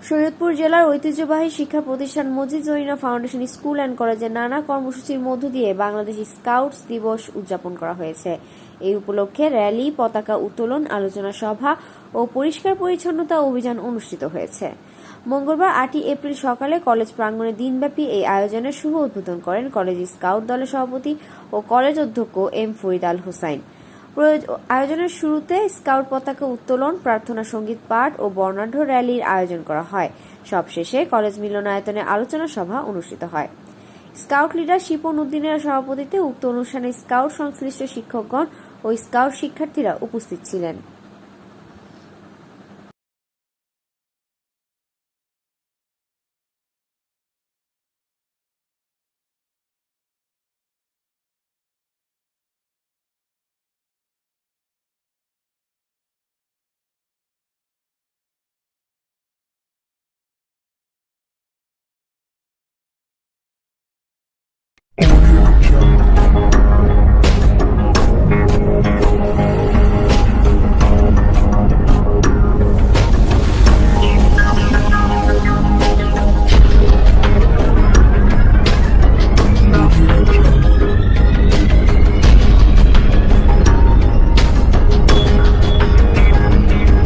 শরীয়তপুর জেলার ঐতিহ্যবাহী শিক্ষা প্রতিষ্ঠান Majid Zarina foundation school and কলেজে নানা কর্মসূচির মধ্য দিয়ে বাংলাদেশ স্কাউটস দিবস উদযাপন করা হয়েছে। এই উপলক্ষে র্যালি, পতাকা উত্তোলন, আলোচনা সভা ও পরিষ্কার পরিচ্ছন্নতা অভিযান অনুষ্ঠিত হয়েছে। মঙ্গলবার আটই এপ্রিল সকালে কলেজ প্রাঙ্গণে দিনব্যাপী এই আয়োজনের শুভ উদ্বোধন করেন কলেজ স্কাউট দলের সভাপতি ও কলেজ অধ্যক্ষ এম ফরিদ আল হোসাইন। আয়োজনের শুরুতে স্কাউট পতাকা উত্তোলন, প্রার্থনা সংগীত পাঠ ও বর্ণাঢ্য র্যালির আয়োজন করা হয়। সবশেষে কলেজ মিলনায়তনে আলোচনা সভা অনুষ্ঠিত হয়। স্কাউট লিডার শিপন উদ্দিনের সভাপতিত্বে উক্ত অনুষ্ঠানে স্কাউট সংশ্লিষ্ট শিক্ষকগণ ও স্কাউট শিক্ষার্থীরা উপস্থিত ছিলেন।